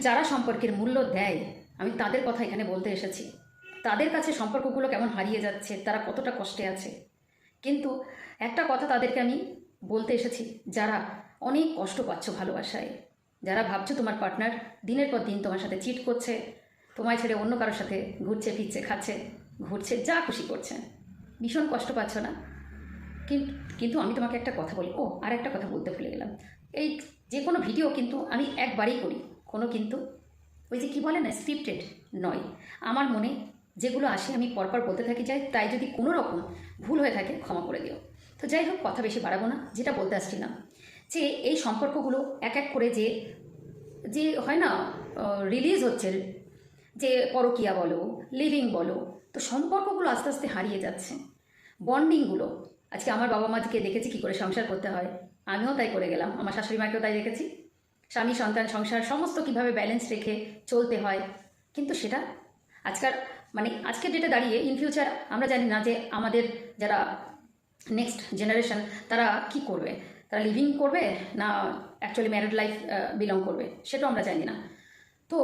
যারা সম্পর্কের মূল্য দেয়, আমি তাদের কথা এখানে বলতে এসেছি। তাদের কাছে সম্পর্কগুলো কেমন হারিয়ে যাচ্ছে, তারা কতটা কষ্টে আছে। কিন্তু একটা কথা তাদেরকে আমি বলতে এসেছি, যারা অনেক কষ্ট পাচ্ছ ভালোবাসায়। যারা ভাবছ তোমার পার্টনার দিনের পর দিন তোমার সাথে চিট করছে, তোমায় ছেড়ে অন্য কারোর সাথে ঘুরছে, ফিরছে, খাচ্ছে, ঘুরছে, যা খুশি করছে। ভীষণ কষ্ট পাচ্ছ না? কিন্তু কিন্তু আমি তোমাকে একটা কথা বলি। ও আর একটা কথা বলতে ভুলে গেলাম। এই যে কোনো ভিডিও কিন্তু আমি একবারেই করি। কোনো কিন্তু ওই যে কি বলে না স্ক্রিপ্টেড নয়। আমার মনে যেগুলো আসে আমি পরপর বলতে থাকি, যাই তাই যদি কোনো রকম ভুল হয়ে থাকে ক্ষমা করে দিও। তো যাই হোক, কথা বেশি বাড়াবো না, যেটা বলতে আসছিলাম, যে এই সম্পর্কগুলো এক এক করে যে যে হয় না রিলিজ হচ্ছে, যে পরকিয়া বলো লিভিং বলো, তো সম্পর্কগুলো আস্তে আস্তে হারিয়ে যাচ্ছে। বন্ডিংগুলো, আজকে আমার বাবা মাকে দেখেছি কী করে সংসার করতে হয়, আমিও তাই করে গেলাম, আমার শাশুড়ি মাকেও তাই দেখেছি। স্বামী, সন্তান, সংসার সমস্ত কীভাবে ব্যালেন্স রেখে চলতে হয়। কিন্তু সেটা আজকাল মানে আজকের ডেটে দাঁড়িয়ে ইন ফিউচার আমরা জানি না যে আমাদের যারা নেক্সট জেনারেশন তারা কি করবে? তারা লিভিং করবে না অ্যাকচুয়ালি ম্যারিড লাইফ বিলং করবে? সেটাও আমরা জানি না। তো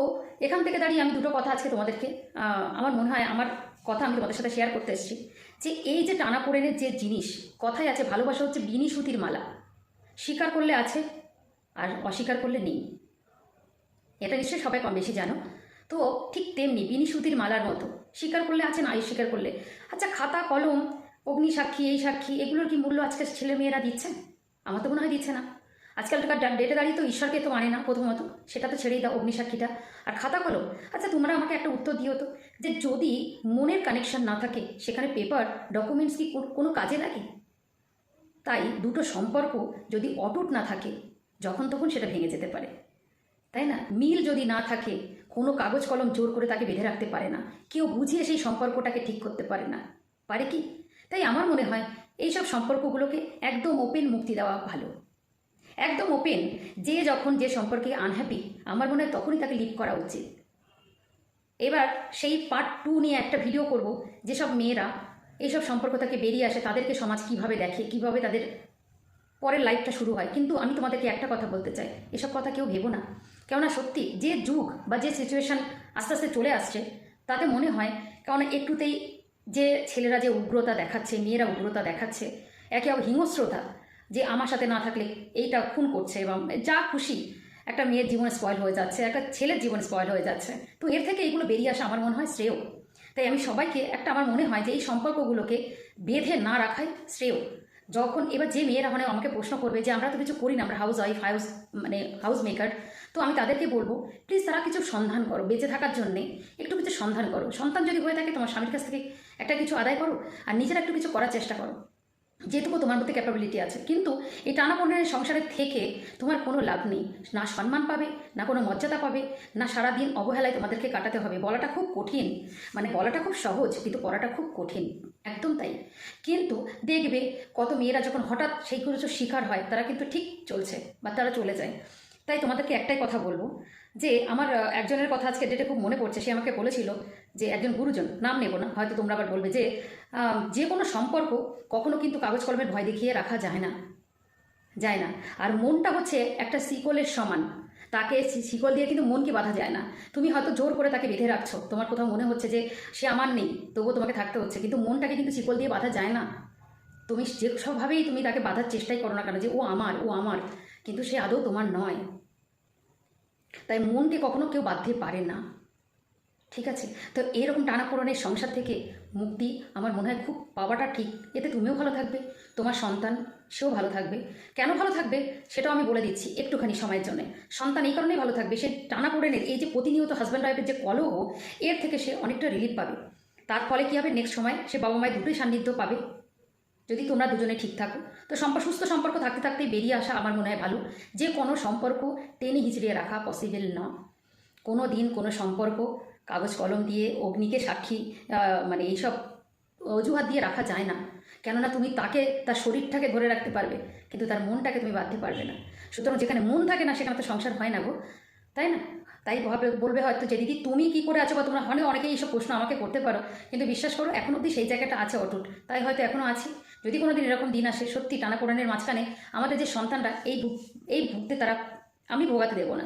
এখান থেকে দাঁড়িয়ে আমি দুটো কথা আজকে তোমাদেরকে আমার মনে হয় আমার কথা আমি তোমাদের সাথে শেয়ার করতে এসেছি। যে এই যে টানা পড়েনের যে জিনিস কথাই আছে ভালোবাসা হচ্ছে বিনি সুতির মালা। স্বীকার করলে আছে আর অস্বীকার করলে নেই। এটা নিশ্চয়ই সবাই কম বেশি জানো। তো ঠিক তেমনি বিনি সুতির মালার মতো। স্বীকার করলে আছে, না স্বীকার করলে? আচ্ছা খাতা, কলম, অগ্নি সাক্ষী, এই সাক্ষী, এগুলোর কি মূল্য আজকে ছেলে মেয়েরা দিচ্ছে? আমার তো মনে হয় দিচ্ছে না। আজকালকার ডেটে দাঁড়িয়ে তো ঈশ্বরকে তো মানে না প্রথমত। সেটা তো ছেড়েই দাও অগ্নিসাক্ষীটা আর খাতা, কলম? আচ্ছা তোমরা আমাকে একটা উত্তর দিও তো। যে যদি মনের কানেকশন না থাকে, সেখানে পেপার ডকুমেন্টস কি কোনো কাজে লাগে? তাই দুটো সম্পর্ক যদি অটুট না থাকে যখন তখন সেটা ভেঙে যেতে পারে। তাই না? মিল যদি না থাকে, কোনো কাগজ কলম জোর করে তাকে বেঁধে রাখতে পারে না। কেউ বুঝিয়ে সেই সম্পর্কটাকে ঠিক করতে পারে না। পারে কি? তাই আমার মনে হয় এইসব সম্পর্কগুলোকে একদম ওপেন মুক্তি দেওয়া ভালো। একদম ওপেন যে যখন যে সম্পর্কে আনহ্যাপি আমার মনে হয় তখনই তাকে লিভ করা উচিত। এবার সেই পার্ট টু নিয়ে একটা ভিডিও করব, যেসব মেয়েরা এইসব সম্পর্ক থেকে বেরিয়ে আসে, তাদেরকে সমাজ কীভাবে দেখে, কীভাবে তাদের পরের লাইফটা শুরু হয়। কিন্তু আমি তোমাদেরকে একটা কথা বলতে চাই। এসব কথা কেউ ভেবো না। কেননা সত্যি, যে যুগ বা যে সিচুয়েশন আস্তে আস্তে চলে আসছে, তাতে মনে হয় কেননা একটুতেই যে ছেলেরা যে উগ্রতা দেখাচ্ছে, মেয়েরা উগ্রতা দেখাচ্ছে, একে আবার হিংস্রতা, যে আমার সাথে না থাকলে এইটা খুন করছে এবং যা খুশি একটা মেয়ের জীবন স্পয়েল হয়ে যাচ্ছে, একটা ছেলের জীবন স্পয়েল হয়ে যাচ্ছে। তো এর থেকে এইগুলো বেরিয়ে আসা আমার মনে হয় শ্রেয়। তাই আমি সবাইকে একটা আমার মনে হয় যে এই সম্পর্কগুলোকে বেঁধে না রাখাই শ্রেয়। যখন এবার যে মেয়েরা মানে আমাকে প্রশ্ন করবে যে, আমরা তো কিছু করি না, আমরা হাউস ওয়াইফ হাউস মানে হাউস মেকার তো আমি তাদেরকে বলব প্লিজ তারা কিছু সন্ধান করো, বেঁচে থাকার জন্যে একটু কিছু সন্ধান করো। সন্তান যদি হয়ে থাকে, তোমার স্বামীর কাছ থেকে একটা কিছু আদায় করো, আর নিজেরা একটু কিছু করার চেষ্টা করো। যেটুকু তোমার মধ্যে ক্যাপাবিলিটি আছে। কিন্তু এই টানাপোড়েনের সংসারের থেকে তোমার কোনো লাভ নেই। না সম্মান পাবে, না কোনো মর্যাদা পাবে, না সারাদিন অবহেলায় তোমাদেরকে কাটাতে হবে। বলাটা খুব কঠিন। মানে বলাটা খুব সহজ, কিন্তু পড়াটা খুব কঠিন। একদম তাই। কিন্তু দেখবে কত মেয়েরা যখন হঠাৎ সেই কিছু শিকার হয়, তারা কিন্তু ঠিক চলছে বা তারা চলে যায়। তাই তোমাদেরকে একটাই কথা বলব যে আমার একজনের কথা আজকে ডেটে খুব মনে পড়ছে, সে আমাকে বলেছিল যে একজন গুরুজন, নাম নেব না, হয়তো তোমরা আবার বলবে যে যে কোনো সম্পর্ক কখনো কিন্তু কাগজ কলমের ভয় দেখিয়ে রাখা যায় না যায় না। আর মনটা হচ্ছে একটা শিকলের সমান, তাকে শিকল দিয়ে কিন্তু মনকে বাঁধা যায় না। তুমি হয়তো জোর করে তাকে বেঁধে রাখছো, তোমার কোথাও মনে হচ্ছে যে সে আমার নেই, তবুও তোমাকে থাকতে হচ্ছে, কিন্তু মনটাকে কিন্তু শিকল দিয়ে বাঁধা যায় না। তুমি যে, সবভাবেই তুমি তাকে বাঁধার চেষ্টাই করো না কেন যে, ও আমার ও আমার, কিন্তু সে আদৌ তোমার নয়। তাই মনকে কখনো কেউ বাঁধতে পারে না। ঠিক আছে? তো এইরকম টানাপোড়নের সংসার থেকে মুক্তি আমার মনে হয় খুব পাওয়াটা ঠিক। এতে তুমিও ভালো থাকবে, তোমার সন্তান সেও ভালো থাকবে। কেন ভালো থাকবে সেটাও আমি বলে দিচ্ছি একটুখানি সময়ের জন্য। সন্তান এই কারণেই ভালো থাকবে, সে টানাপোড়েনের এই যে প্রতিনিয়ত হাজব্যান্ড ওয়াইফের যে কলহ, এর থেকে সে অনেকটা রিলিফ পাবে। তার ফলে কী হবে? নেক্সট সময় সে বাবা মায়ের দুটোই সান্নিধ্য পাবে। যদি তোমরা দুজনে ঠিক থাকো। তো সম্পর্ক সুস্থ সম্পর্ক থাকতে থাকতেই বেরিয়ে আসা আমার মনে হয় ভালো। যে কোনো সম্পর্ক টেনে হিচড়িয়ে রাখা পসিবল না। কোনো দিন কোনো সম্পর্ক, কাগজ কলম দিয়ে অগ্নিকে সাক্ষী মানে এইসব অজুহাত দিয়ে রাখা যায় না। কেননা তুমি তাকে, তার শরীরটাকে ধরে রাখতে পারবে, কিন্তু তার মনটাকে তুমি বাঁধতে পারবে না। সুতরাং যেখানে মন থাকে না, সেখানে তো সংসার হয় না গো। তাই না? তাই ভাবে, বলবে হয়তো যে, দিদি, তুমি কি করে আছো বা তোমরা অনেক, অনেকেই এইসব প্রশ্ন আমাকে করতে পারো। কিন্তু বিশ্বাস করো, এখন অবধি সেই জায়গাটা আছে অটুট। তাই হয়তো এখনও আছি। যদি কোনো দিন এরকম দিন আসে, সত্যি টানা কোরআনের মাঝখানে আমাদের যে সন্তানরা, এই এই ভুগতে তারা, আমি ভোগাতে দেবো না।